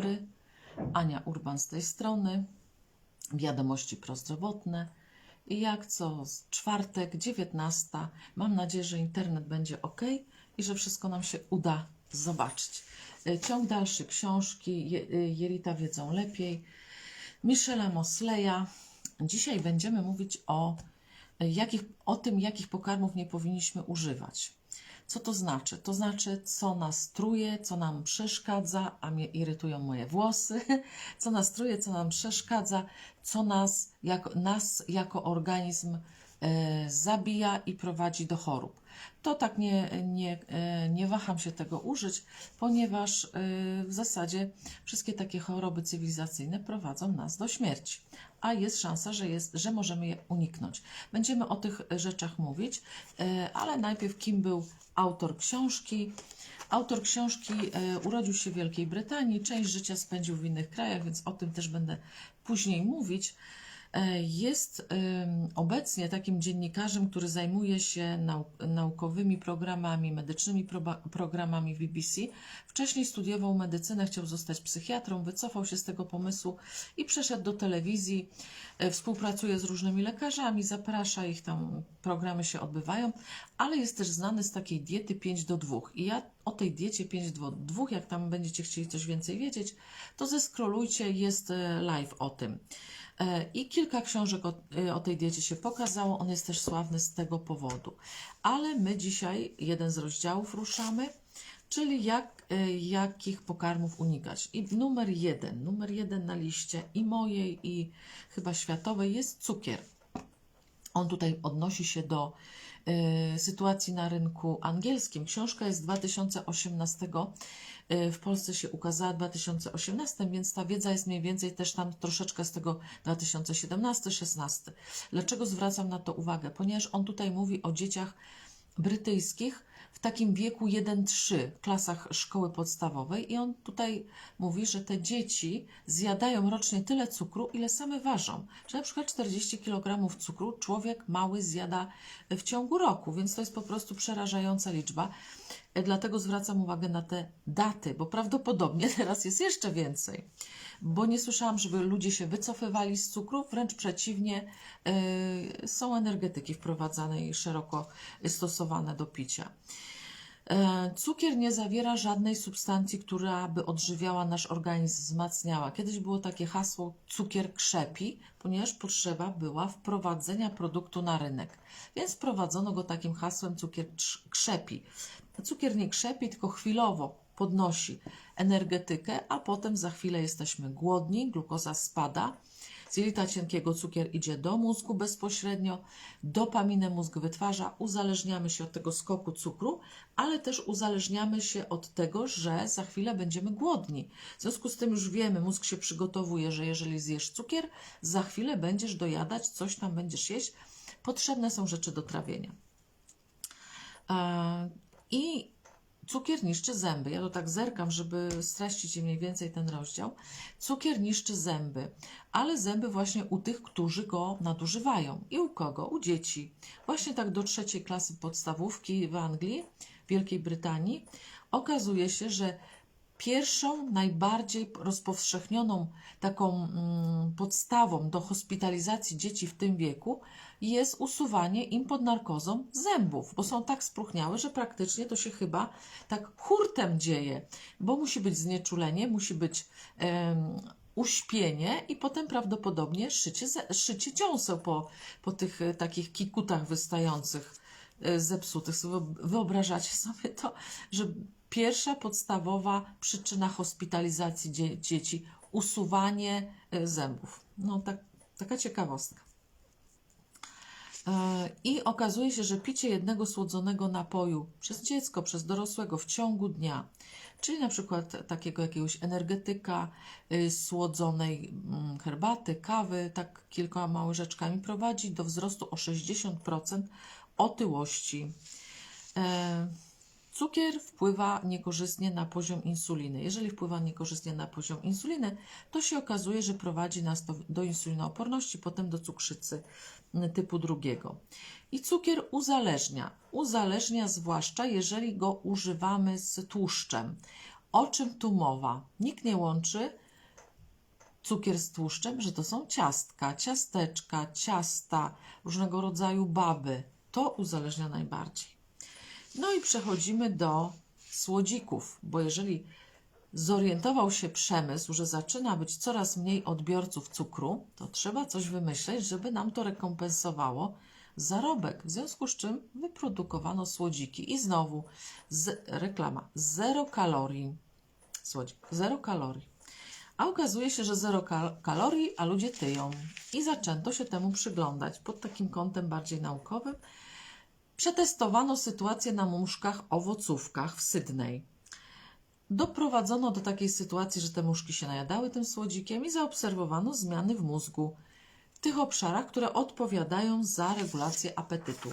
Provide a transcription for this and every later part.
dobry. Ania Urban z tej strony. Wiadomości prozdrowotne. I jak co, czwartek, 19. Mam nadzieję, że internet będzie ok i że wszystko nam się uda zobaczyć. E, Ciąg dalszy książki e, Jelita wiedzą lepiej. Michela Mosleya. Dzisiaj będziemy mówić o, e, jakich, o tym, jakich pokarmów nie powinniśmy używać. Co to znaczy? To znaczy, co nas truje, co nam przeszkadza, a mnie irytują moje włosy, co nas truje, co nam przeszkadza, co nas, jak, nas jako organizm e, zabija i prowadzi do chorób. To tak nie, nie, e, nie waham się tego użyć, ponieważ e, w zasadzie wszystkie takie choroby cywilizacyjne prowadzą nas do śmierci, a jest szansa, że, jest, że możemy je uniknąć. Będziemy o tych rzeczach mówić, e, ale najpierw kim był autor książki. Autor książki e, urodził się w Wielkiej Brytanii, część życia spędził w innych krajach, więc o tym też będę później mówić. E, Jest obecnie takim dziennikarzem, który zajmuje się nau- naukowymi programami, medycznymi programami w BBC. Wcześniej studiował medycynę, chciał zostać psychiatrą, wycofał się z tego pomysłu i przeszedł do telewizji. E, Współpracuje z różnymi lekarzami, zaprasza ich tam, programy się odbywają, ale jest też znany z takiej diety 5 do 2. I ja o tej diecie 5 do 2, jak tam będziecie chcieli coś więcej wiedzieć, to zeskrolujcie, jest e, live o tym. E, I kilka książek o, e, o tej diecie się pokazało. On jest też sławny z tego powodu. Ale my dzisiaj jeden z rozdziałów ruszamy, czyli jak, jakich pokarmów unikać. I numer jeden, numer jeden na liście i mojej, i chyba światowej jest cukier. On tutaj odnosi się do sytuacji na rynku angielskim. Książka jest z 2018. e, W Polsce się ukazała w 2018, więc ta wiedza jest mniej więcej też tam troszeczkę z tego 2017-16. Dlaczego zwracam na to uwagę? Ponieważ on tutaj mówi o dzieciach brytyjskich w takim wieku 1-3, klasach szkoły podstawowej i on tutaj mówi, że te dzieci zjadają rocznie tyle cukru, ile same ważą. Że na przykład 40 kg cukru człowiek mały zjada w ciągu roku, więc to jest po prostu przerażająca liczba. Dlatego zwracam uwagę na te daty, bo prawdopodobnie teraz jest jeszcze więcej. Bo nie słyszałam, żeby ludzie się wycofywali z cukru, wręcz przeciwnie, e, są energetyki wprowadzane i szeroko stosowane do picia. E, Cukier nie zawiera żadnej substancji, która by odżywiała nasz organizm, wzmacniała. Kiedyś było takie hasło cukier krzepi, ponieważ potrzeba była wprowadzenia produktu na rynek. Więc wprowadzono go takim hasłem cukier krzepi. Cukier nie krzepi, tylko chwilowo podnosi energetykę, a potem za chwilę jesteśmy głodni, glukoza spada. Z jelita cienkiego cukier idzie do mózgu bezpośrednio, dopaminę mózg wytwarza, uzależniamy się od tego skoku cukru, ale też uzależniamy się od tego, że za chwilę będziemy głodni. W związku z tym już wiemy, mózg się przygotowuje, że jeżeli zjesz cukier, za chwilę będziesz dojadać, coś tam będziesz jeść. Potrzebne są rzeczy do trawienia. I cukier niszczy zęby. Ja to tak zerkam, żeby streścić mniej więcej ten rozdział. Cukier niszczy zęby, ale zęby właśnie u tych, którzy go nadużywają. I u kogo? U dzieci. Właśnie tak do trzeciej klasy podstawówki w Anglii, Wielkiej Brytanii, okazuje się, że pierwszą, najbardziej rozpowszechnioną taką mm, podstawą do hospitalizacji dzieci w tym wieku jest usuwanie im pod narkozą zębów, bo są tak spróchniałe, że praktycznie to się chyba tak hurtem dzieje, bo musi być znieczulenie, musi być em, uśpienie i potem prawdopodobnie szycie, szycie dziąseł po, po tych e, takich kikutach wystających e, zepsutych. Wyobrażacie sobie to, że pierwsza podstawowa przyczyna hospitalizacji dzie- dzieci usuwanie e, zębów. No tak, taka ciekawostka. E, I okazuje się, że picie jednego słodzonego napoju przez dziecko, przez dorosłego w ciągu dnia, czyli na przykład takiego jakiegoś energetyka, y, słodzonej mm, herbaty, kawy, tak kilkoma łyżeczkami, prowadzi do wzrostu o 60% otyłości. Cukier wpływa niekorzystnie na poziom insuliny. Jeżeli wpływa niekorzystnie na poziom insuliny, to się okazuje, że prowadzi nas do, do insulinooporności, potem do cukrzycy typu drugiego. I cukier uzależnia. Uzależnia zwłaszcza, jeżeli go używamy z tłuszczem. O czym tu mowa? Nikt nie łączy cukier z tłuszczem, że to są ciastka, ciasteczka, ciasta, różnego rodzaju baby. To uzależnia najbardziej. No i przechodzimy do słodzików, bo jeżeli zorientował się przemysł, że zaczyna być coraz mniej odbiorców cukru, to trzeba coś wymyśleć, żeby nam to rekompensowało zarobek. W związku z czym wyprodukowano słodziki. I znowu z, reklama: zero kalorii. Słodzik, zero kalorii. A okazuje się, że zero kal kalorii, a ludzie tyją. I zaczęto się temu przyglądać pod takim kątem bardziej naukowym. Przetestowano sytuację na muszkach owocówkach w Sydney. Doprowadzono do takiej sytuacji, że te muszki się najadały tym słodzikiem i zaobserwowano zmiany w mózgu w tych obszarach, które odpowiadają za regulację apetytu.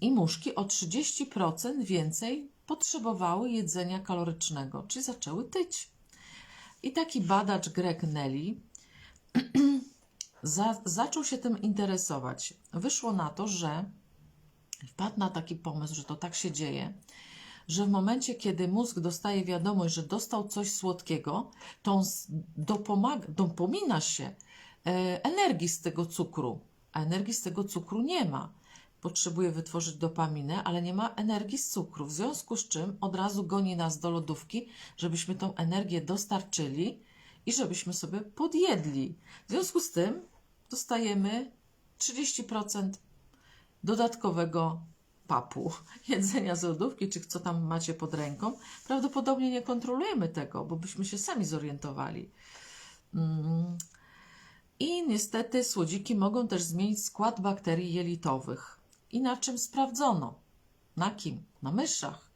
I muszki o 30% więcej potrzebowały jedzenia kalorycznego, czyli zaczęły tyć. I taki badacz Greg Nelly za, zaczął się tym interesować. Wyszło na to, że wpadł na taki pomysł, że to tak się dzieje, że w momencie, kiedy mózg dostaje wiadomość, że dostał coś słodkiego, to on dopomaga, dopomina się e, energii z tego cukru, a energii z tego cukru nie ma. Potrzebuje wytworzyć dopaminę, ale nie ma energii z cukru. W związku z czym od razu goni nas do lodówki, żebyśmy tą energię dostarczyli i żebyśmy sobie podjedli. W związku z tym dostajemy 30% dodatkowego papu, jedzenia z lodówki, czy co tam macie pod ręką. Prawdopodobnie nie kontrolujemy tego, bo byśmy się sami zorientowali. Mm. I niestety słodziki mogą też zmienić skład bakterii jelitowych. I na czym sprawdzono? Na kim? Na myszach.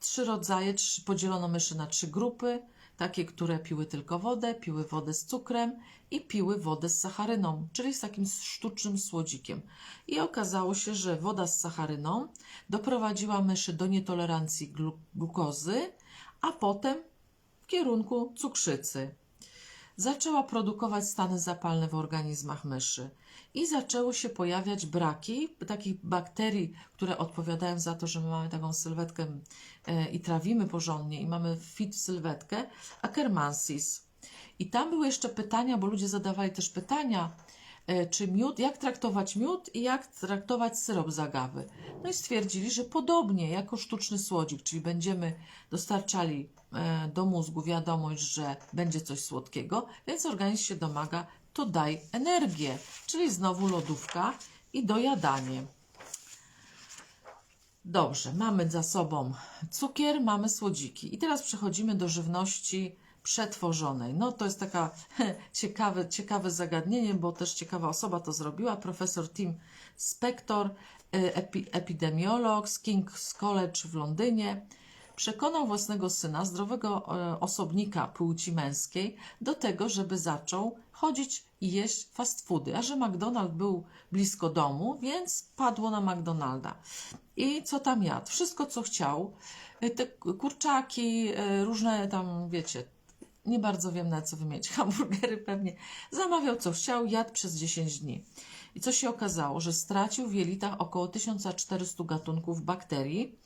Trzy rodzaje, trzy, podzielono myszy na trzy grupy. Takie, które piły tylko wodę, piły wodę z cukrem i piły wodę z sacharyną, czyli z takim sztucznym słodzikiem. I okazało się, że woda z sacharyną doprowadziła myszy do nietolerancji glu- glukozy, a potem w kierunku cukrzycy zaczęła produkować stany zapalne w organizmach myszy i zaczęły się pojawiać braki takich bakterii, które odpowiadają za to, że my mamy taką sylwetkę e, i trawimy porządnie i mamy fit sylwetkę, Akkermansis. I tam były jeszcze pytania, bo ludzie zadawali też pytania, e, czy miód, jak traktować miód i jak traktować syrop z agawy. No i stwierdzili, że podobnie jako sztuczny słodzik, czyli będziemy dostarczali do mózgu wiadomość, że będzie coś słodkiego, więc organizm się domaga, to daj energię, czyli znowu lodówka i dojadanie. Dobrze, mamy za sobą cukier, mamy słodziki. I teraz przechodzimy do żywności przetworzonej. No to jest taka ciekawe, ciekawe zagadnienie, bo też ciekawa osoba to zrobiła. Profesor Tim Spector, y, epi, epidemiolog z King's College w Londynie, przekonał własnego syna, zdrowego e, osobnika płci męskiej, do tego, żeby zaczął chodzić i jeść fast foody. A że McDonald's był blisko domu, więc padło na McDonalda. I co tam jadł? Wszystko, co chciał. Y, Te kurczaki, y, różne tam, wiecie, nie bardzo wiem na co wymienić, hamburgery pewnie. Zamawiał co chciał, jadł przez 10 dni. I co się okazało, że stracił w jelitach około 1400 gatunków bakterii.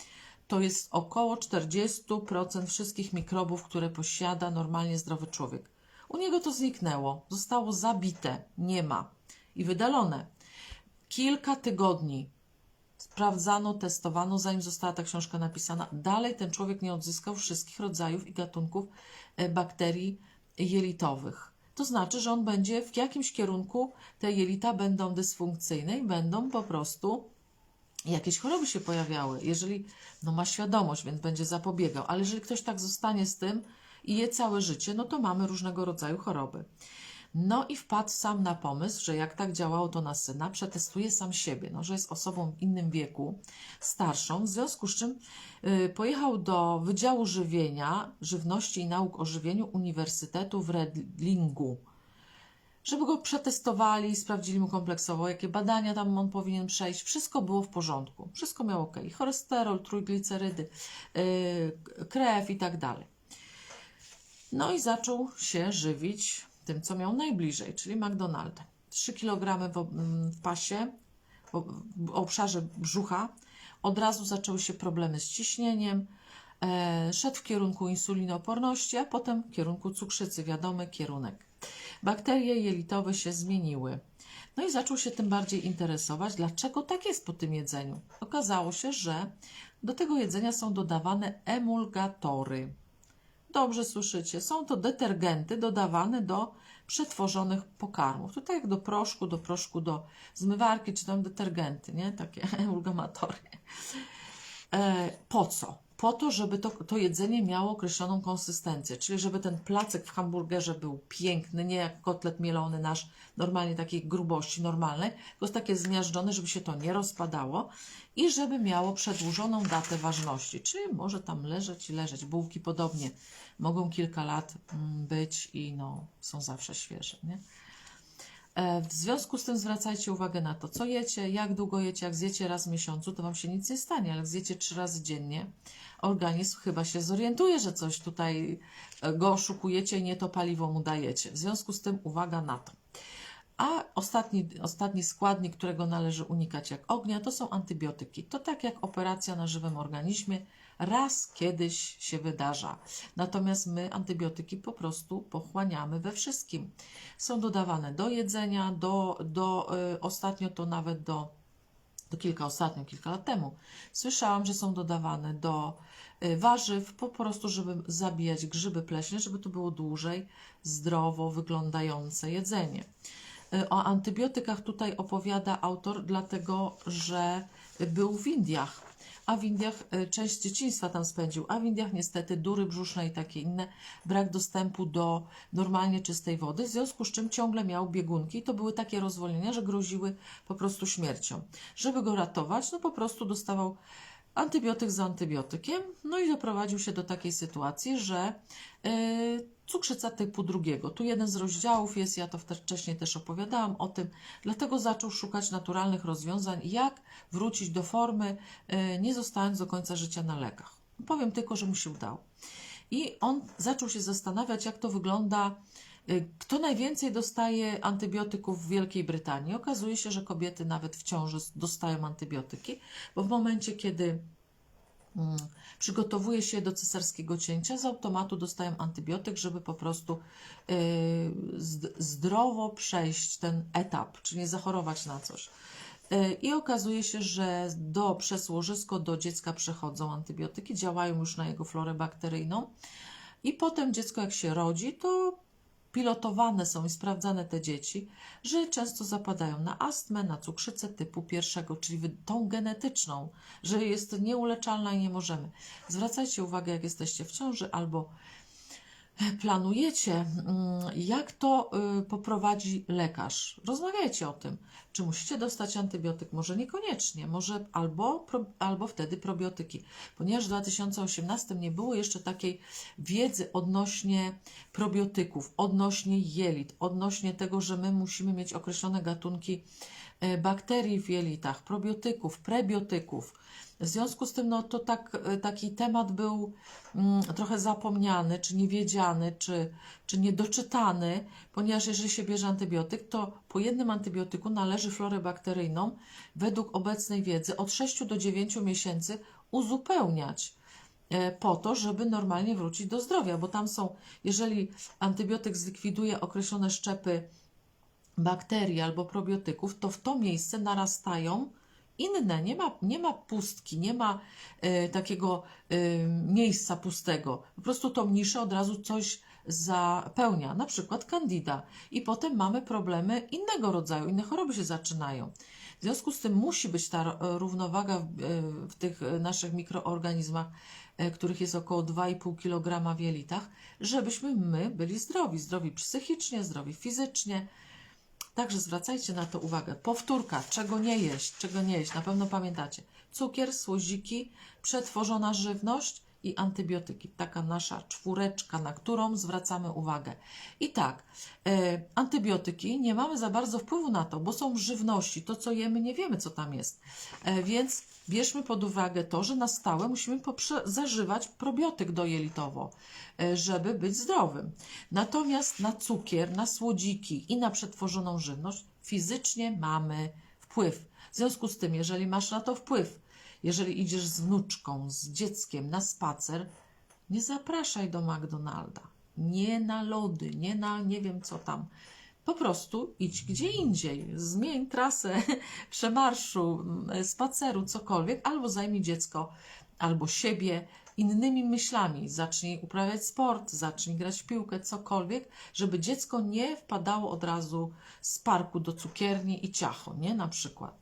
To jest około 40% wszystkich mikrobów, które posiada normalnie zdrowy człowiek. U niego to zniknęło, zostało zabite, nie ma i wydalone. Kilka tygodni sprawdzano, testowano, zanim została ta książka napisana. Dalej ten człowiek nie odzyskał wszystkich rodzajów i gatunków e, bakterii jelitowych. To znaczy, że on będzie w jakimś kierunku, te jelita będą dysfunkcyjne i będą po prostu jakieś choroby się pojawiały. Jeżeli no ma świadomość, więc będzie zapobiegał, ale jeżeli ktoś tak zostanie z tym i je całe życie, no to mamy różnego rodzaju choroby. No i wpadł sam na pomysł, że jak tak działało to na syna, przetestuje sam siebie, no, że jest osobą w innym wieku, starszą, w związku z czym y, pojechał do Wydziału Żywienia, Żywności i Nauk o Żywieniu Uniwersytetu w Redlingu, żeby go przetestowali, sprawdzili mu kompleksowo, jakie badania tam on powinien przejść. Wszystko było w porządku, wszystko miało ok. Cholesterol, trójglicerydy, yy, krew i tak dalej. No i zaczął się żywić tym, co miał najbliżej, czyli McDonaldem. 3 kg w, w pasie, w, obszarze brzucha. Od razu zaczęły się problemy z ciśnieniem, szedł w kierunku insulinooporności, a potem w kierunku cukrzycy, wiadomy kierunek. Bakterie jelitowe się zmieniły. No i zaczął się tym bardziej interesować, dlaczego tak jest po tym jedzeniu. Okazało się, że do tego jedzenia są dodawane emulgatory. Dobrze słyszycie, są to detergenty dodawane do przetworzonych pokarmów. Tutaj jak do proszku, do proszku do zmywarki, czy tam detergenty, nie? Takie emulgatory. E, po co? Po to, żeby to, to jedzenie miało określoną konsystencję, czyli żeby ten placek w hamburgerze był piękny, nie jak kotlet mielony nasz, normalnie takiej grubości normalnej, tylko takie zmiażdżone, żeby się to nie rozpadało i żeby miało przedłużoną datę ważności, czyli może tam leżeć i leżeć. Bułki podobnie mogą kilka lat mm, być i no, są zawsze świeże. Nie? E, W związku z tym zwracajcie uwagę na to, co jecie, jak długo jecie. Jak zjecie raz w miesiącu, to Wam się nic nie stanie, ale jak zjecie trzy razy dziennie, organizm chyba się zorientuje, że coś tutaj e, go oszukujecie i nie to paliwo mu dajecie. W związku z tym uwaga na to. A ostatni, ostatni składnik, którego należy unikać jak ognia, to są antybiotyki. To tak jak operacja na żywym organizmie, raz kiedyś się wydarza. Natomiast my antybiotyki po prostu pochłaniamy we wszystkim. Są dodawane do jedzenia, do, do y, ostatnio to nawet do, do kilka ostatnio, kilka lat temu. Słyszałam, że są dodawane do y, warzyw, po prostu, żeby zabijać grzyby pleśnie, żeby to było dłużej zdrowo wyglądające jedzenie. Y, O antybiotykach tutaj opowiada autor, dlatego że był w Indiach. A w Indiach y, część dzieciństwa tam spędził, a w Indiach niestety dury brzuszne i takie inne, brak dostępu do normalnie czystej wody, w związku z czym ciągle miał biegunki. To były takie rozwolnienia, że groziły po prostu śmiercią. Żeby go ratować, no po prostu dostawał antybiotyk za antybiotykiem, no i doprowadził się do takiej sytuacji, że yy, cukrzyca typu drugiego. Tu jeden z rozdziałów jest, ja to wcześniej też opowiadałam o tym, dlatego zaczął szukać naturalnych rozwiązań, jak wrócić do formy, yy, nie zostając do końca życia na lekach. Powiem tylko, że mu się udało. I on zaczął się zastanawiać, jak to wygląda, y, kto najwięcej dostaje antybiotyków w Wielkiej Brytanii. Okazuje się, że kobiety nawet w ciąży dostają antybiotyki, bo w momencie, kiedy mm, przygotowuje się do cesarskiego cięcia, z automatu dostają antybiotyk, żeby po prostu y, zd- zdrowo przejść ten etap, czy nie zachorować na coś. Y, I okazuje się, że do przez łożysko do dziecka przechodzą antybiotyki, działają już na jego florę bakteryjną. I potem dziecko, jak się rodzi, to pilotowane są i sprawdzane te dzieci, że często zapadają na astmę, na cukrzycę typu pierwszego, czyli tą genetyczną, że jest nieuleczalna i nie możemy. Zwracajcie uwagę, jak jesteście w ciąży albo planujecie, mm, jak to y, poprowadzi lekarz. Rozmawiajcie o tym, czy musicie dostać antybiotyk, może niekoniecznie, może albo, albo wtedy probiotyki, ponieważ w 2018 nie było jeszcze takiej wiedzy odnośnie probiotyków, odnośnie jelit, odnośnie tego, że my musimy mieć określone gatunki e, bakterii w jelitach, probiotyków, prebiotyków. W związku z tym, no to tak, e, taki temat był mm, trochę zapomniany, czy niewiedziany, czy, czy niedoczytany, ponieważ jeżeli się bierze antybiotyk, to po jednym antybiotyku należy florę bakteryjną według obecnej wiedzy od 6 do 9 miesięcy uzupełniać e, po to, żeby normalnie wrócić do zdrowia, bo tam są, jeżeli antybiotyk zlikwiduje określone szczepy bakterii albo probiotyków, to w to miejsce narastają inne. Nie ma, nie ma pustki, nie ma e, takiego e, miejsca pustego. Po prostu tą niszę od razu coś zapełnia, na przykład candida. I potem mamy problemy innego rodzaju, inne choroby się zaczynają. W związku z tym musi być ta równowaga w, e, w tych naszych mikroorganizmach, których jest około 2,5 kg w jelitach, żebyśmy my byli zdrowi, zdrowi psychicznie, zdrowi fizycznie. Także zwracajcie na to uwagę. Powtórka, czego nie jeść, czego nie jeść. Na pewno pamiętacie. Cukier, słoziki, przetworzona żywność i antybiotyki. Taka nasza czwóreczka, na którą zwracamy uwagę. I tak, e, antybiotyki nie mamy za bardzo wpływu na to, bo są w żywności. To, co jemy, nie wiemy, co tam jest. E, więc bierzmy pod uwagę to, że na stałe musimy zażywać probiotyk dojelitowo, e, żeby być zdrowym. Natomiast na cukier, na słodziki i na przetworzoną żywność fizycznie mamy wpływ. W związku z tym, jeżeli masz na to wpływ, Jeżeli idziesz z wnuczką, z dzieckiem na spacer, nie zapraszaj do McDonalda. Nie na lody, nie na nie wiem co tam. Po prostu idź gdzie indziej. Zmień trasę przemarszu, m, spaceru, cokolwiek, albo zajmij dziecko, albo siebie innymi myślami. Zacznij uprawiać sport, zacznij grać w piłkę, cokolwiek, żeby dziecko nie wpadało od razu z parku do cukierni i ciacho, nie? Na przykład.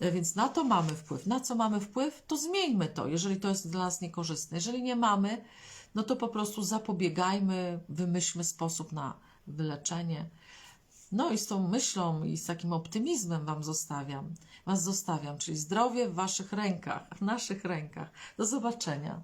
E, Więc na to mamy wpływ. Na co mamy wpływ, to zmieńmy to, jeżeli to jest dla nas niekorzystne. Jeżeli nie mamy, no to po prostu zapobiegajmy, wymyślmy sposób na wyleczenie. No i z tą myślą i z takim optymizmem Wam zostawiam. Was zostawiam, czyli zdrowie w Waszych rękach, w naszych rękach. Do zobaczenia.